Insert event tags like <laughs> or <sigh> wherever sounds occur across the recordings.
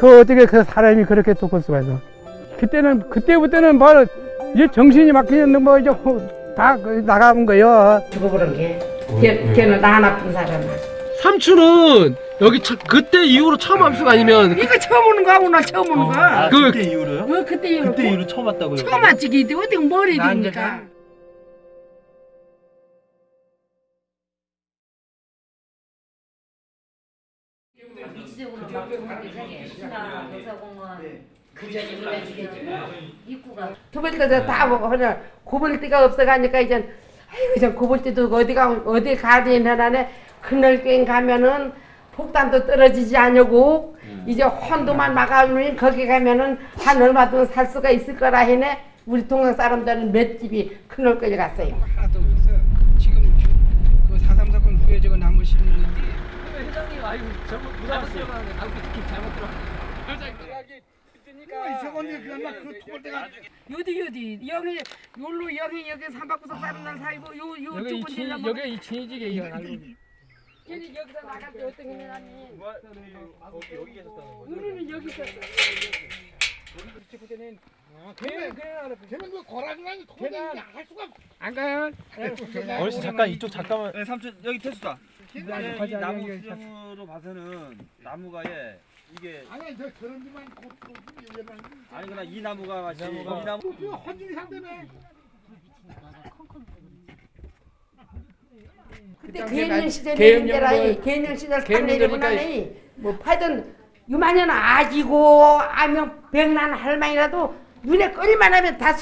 그 어떻게 그 사람이 그렇게 똑할 수가 있어. 그때는 그때부터는 뭐 이제 정신이 막히는 뭐 이제 다 나가는 거요. 죽어버린 게. 걔, 걔는 나 나쁜 사람이야. 삼촌은 여기 처- 그때 이후로 처음 함수가 아니면 이거 처음 오는 거하고 나 처음 오는 거야. 아, 그- 그때 이후로요? 어, 그때 이후로. 그때 이후로 처음 왔다고요? 처음 왔지. 이게 어디 머리 되니까. 막게 물려 죽여주고 입구가 두벌 때도 다 보고 그냥 고볼 데가 없어가니까 이제 아이고 이제 고볼 때도 어디가 어디 가든 하나네. 그늘꽹 가면은 폭탄도 떨어지지 않냐고 이제 혼도만 막아놓으면 거기 가면은 한 얼마든 살 수가 있을 거라 해네. 우리 동네 사람들은 몇 집이 그늘까지 갔어요. 하나도 없어. 지금 그 사삼 사건 후에 저거 나무 심는 건데. 회장님 아이고 잘못 잘못 방금 듣기 잘못 들어. 요디 요디 여기 요로 여기 여기 삼박구석 사람들 살고 요요 이친 지나면 여기 이친이지게 이거 <laughs> 알고. 걔는 여기서 나갈 때 어떤 게 나니 여기, 여기 계셨다는 거죠? 우리는 여기 있었어. 그때는 그래 알아. 걔는 그 고라니라니 도저히 할 수가. 안 가요. 어르신 잠깐 이쪽 잠깐만 네, 삼촌 여기 태수다. 아니, 이 거기 나무 아니, 여기 수정으로 봐서는 나무가 예 이게 아니 저 저런 데만 위에만 아니구나 이 나무가 마치 이 나무가- 나무 그 헌진이 상대네. 그때 그때 개년 난 시절 개년 내린데라이 뭐- 개년 시절 개년 판내리고 되니까 나니 뭐 파던 유만년 아기고 아명 백난 할망이라도 눈에 끌만 하면 다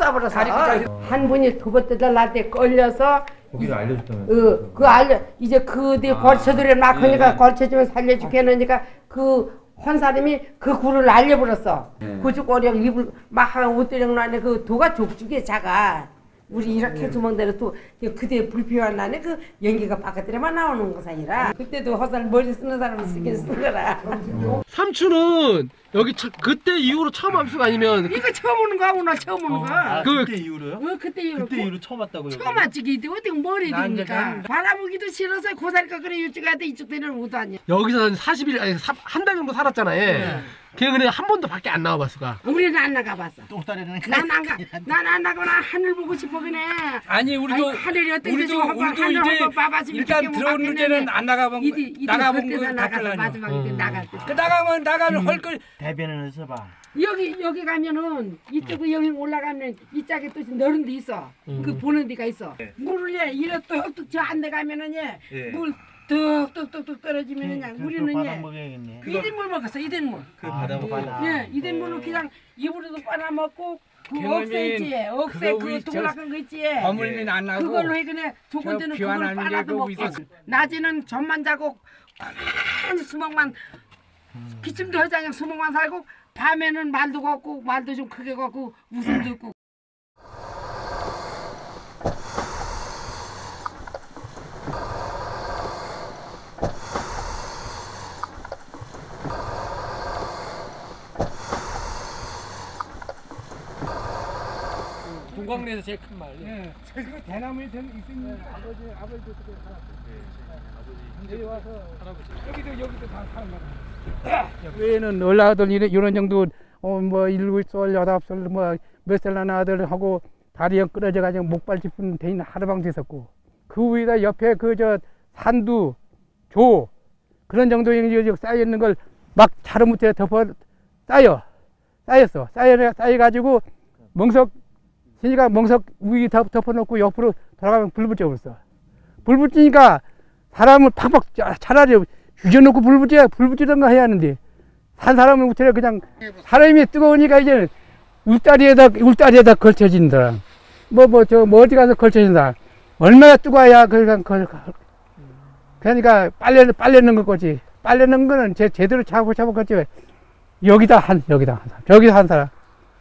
끝까지. 한 분이 두번뜯을 날때 끌려서 거기를 알려줬다면 어, 그 알려 이제 그뒤 걸쳐들이 막 하니까 걸쳐주면 살려주게 하니까 그 한 사람이 그 굴을 알려버렸어. 고주꼬령 입을 막 하고 옷들이랑 나네 그 도가 족죽에 작아. 우리 이렇게 주먹대로 또 그때 불피한 나네 그 연기가 바깥에만 나오는 것이 아니라 그때도 허살 머리 쓰는 사람은 쓰긴 쓴 거라. 삼촌은 여기 처- 그때 이후로 처음 함수가 아니면 이거 처음 오는 거하고 나 처음 오는 거야. 아, 그- 그때 이후로요? 어, 그때 이후로 그때 이후로 처음 왔다고요? 처음 왔지 이때 어디 머리 되니까 난- 바라보기도 싫어서 고사리가 그래 이쪽 가야 돼 이쪽 데는 못 왔냐. 여기서 한 40일 아니 한 달 정도 살았잖아요. 걔 그냥 한 번도 밖에 안 나와봤어가. 우리는 안 나가봤어. 똥다리는 난안 가. 난 안 나거나 하늘 보고 싶어 그네. 아니 우리도 아이, 하늘이 어떻게 우리도? 한번 우리도 하늘 이제 한번 일단 들어오는. 데는 안 나가본 이디 나가본 거 나가서. 마지막에 때 나갈 때. 그 나가면 나가면 헐걸 대변을 해서 봐 여기 여기 가면은 이쪽 여기 올라가면 이 짝에 또 너른 데 있어. 그 보는 데가 있어. 물을 예 이래 뚝뚝 저 안데 가면은 예. 예물 뚝뚝뚝뚝 떨어지면은 예 우리는 바닥 예 먹여야겠네 이den물 먹었어 이den물. 그 아, 바다. 예 이den물로 그냥 입으로도 빨아먹고 그 억새 있지 억새 그거 그 동락한 거 있지. 버물민 안 나고 그걸로 해 그냥 데는 비완 그걸 빨아도 그거 먹고. 낮에는 잠만 자고 가만히 수목만 기침도 하지 않냐 수목만 살고 밤에는 말도 걷고 말도 좀 크게 걷고 웃음도 <clears throat> 있고 동광내에서 제일 큰 말. 예. 그 대나무에 있으면 아버지 아버지도 그때 살았고. 여기 와서 할아버지. 여기도 여기도 다 사는 거야. 외에는 올라가던 이런, 이런 정도 어뭐 일곱 살 여덟 살뭐몇 살 나는 아들 하고 다리에 끊어져 가지고 목발 짚은 대인 하루방도 있었고 그 위에다 옆에 그 저 산두 조 그런 정도의 쌓여 있는 걸 막 자루 못해 덮어 쌓여 쌓였어 쌓여 쌓여 가지고 멍석 신이가 멍석 위에 덮- 덮어놓고 옆으로 돌아가면 불 붙여버렸어. 불 붙이니까 사람을 팍팍 짜- 차라리 죽여놓고 불 붙여 불 붙이던가 해야 하는데 산 사람을 못해 그냥 사람이 뜨거우니까 이제 울다리에다 울다리에다 걸쳐진다. 뭐 뭐저뭐 어디 가서 걸쳐진다. 얼마나 뜨거워야 그냥 걸 그러니까 빨래 빨래 넣는 거지. 빨래 넣는 거는 제, 제대로 차고 차고 걸쳐. 여기다 한 여기다 한 사람 저기다 한 사람.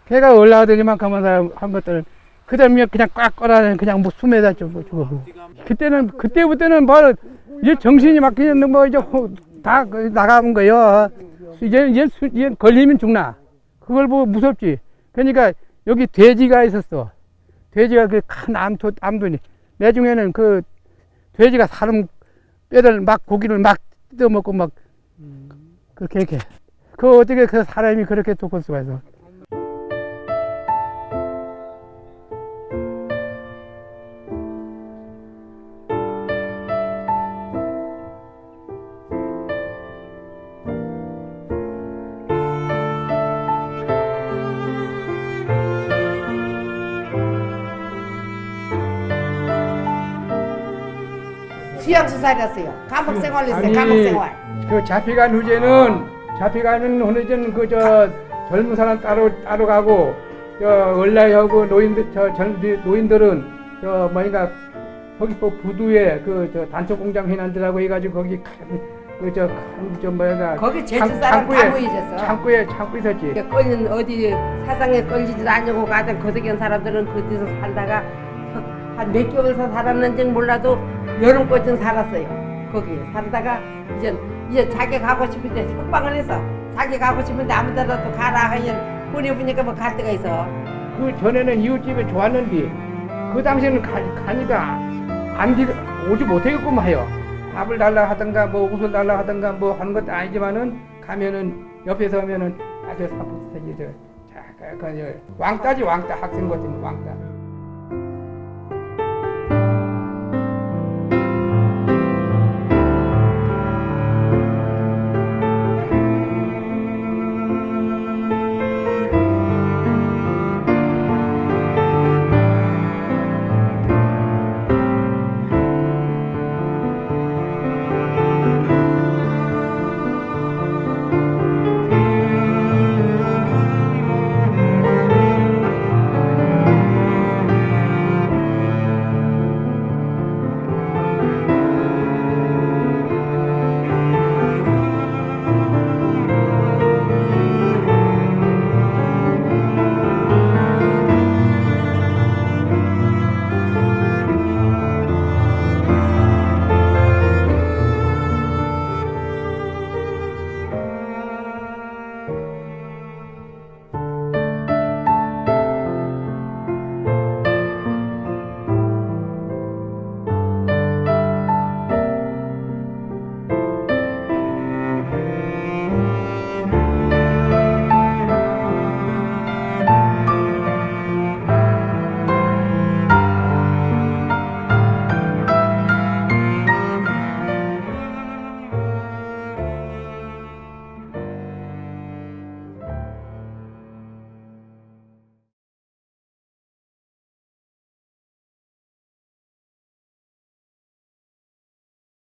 걔가 올라가더니 만큼 한 것들은 그 다음에 그냥 꽉 꺼라는 그냥 뭐 숨에다 좀 주고 그때는 그때부터는 뭐 이제 정신이 막히는 뭐 이제 호- 다 나가는 거요. 이제 이제 수- 이제 걸리면 죽나. 그걸 보고 무섭지. 그러니까 여기 돼지가 있었어. 돼지가 그 큰 암토 암도니. 내중에는 그 돼지가 사람 뼈를 막 고기를 막 뜯어먹고 막 그렇게 이렇게 그 어떻게 그 사람이 그렇게 쫓을 수가 있어? 수양수 살았어요. 감옥 생활했어요. 감옥 생활. 그 잡혀간 후제는 잡혀가는 후제는 그 저 젊은 사람 따로 따로 가고 저 얼라하고 노인들 저젊 노인들은 저 뭐니까 거기 뭐 부두에 그 저 단체 공장 회원들하고 해가지고 거기 그저저 뭐야 거기 제주 창- 사람 창고에- 다 모이졌어. 창고에 창고 있었지. 끌린 어디 사상에 끌리지도 않고 가장 거세견 사람들은 거기서 살다가 한 몇 개월서 살았는지는 몰라도 여름까지는 살았어요. 거기 살다가 이제 이제 자기 가고 싶을 때 속방을 해서 자기 가고 싶은데 아무 데라도 가라 하면 보내보니까 뭐 갈 데가 있어. 그 전에는 이웃집에 좋았는데 그 당시에는 가, 가니까 안 기, 오지 못하겠구만 해요. 밥을 달라 하던가 뭐 옷을 달라 하던가 뭐 하는 것도 아니지만은 가면은 옆에서 하면은 아주 그, 그, 저 왕따지 왕따 학생 같은 왕따.